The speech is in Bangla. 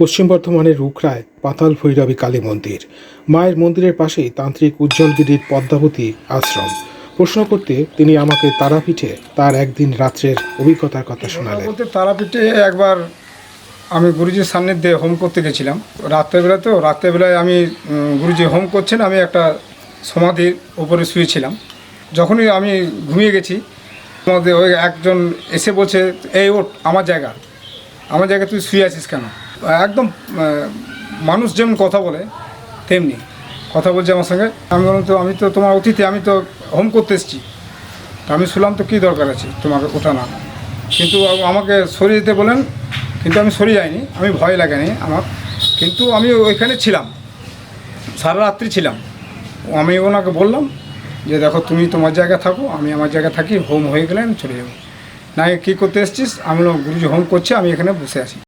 পশ্চিম বর্ধমানের রুখরায় পাতাল ভৈরবী কালী মন্দির। মায়ের মন্দিরের পাশেই তান্ত্রিক উজ্জ্বলগিরির পদ্মাবতী আশ্রম। প্রশ্ন করতে তিনি আমাকে তারাপীঠে তার একদিন রাত্রের অভিজ্ঞতার কথা শোনালেন। বলতে তারাপীঠে একবার আমি গুরুজির সান্নিধ্যে হোম করতে গেছিলাম। রাত্রেবেলা তো রাত্রেবেলায় আমি গুরুজি হোম করছেন আমি একটা সমাধির ওপরে শুয়েছিলাম। যখনই আমি ঘুমিয়ে গেছি আমাদের ওই একজন এসে বলছে এই ওট আমার জায়গা। আমার জায়গায় তুই শুয়ে আছিস কেন? একদম মানুষ যেমন কথা বলে, তেমনি কথা বলছে আমার সঙ্গে। আমি বললাম, তো আমি তো তোমার অতিথি, আমি তো হোম করতে এসেছি। তা আমি শুনলাম, তো কী দরকার আছে তোমাকে ওঠা না কিন্তু আমাকে সরিয়ে দিতে বলেন কিন্তু আমি সরে যাইনি, আমি ভয় লাগেনি আমার। কিন্তু আমি ওইখানে ছিলাম, সারা রাত্রি ছিলাম। আমি ওনাকে বললাম যে, দেখো, তুমি তোমার জায়গায় থাকো, আমি আমার জায়গায় থাকি হোম হয়ে গেলে আমি চলে যাব। না, কী করতে এসছিস? আমি গুরুজি হোম করছে, আমি এখানে বসে আছি।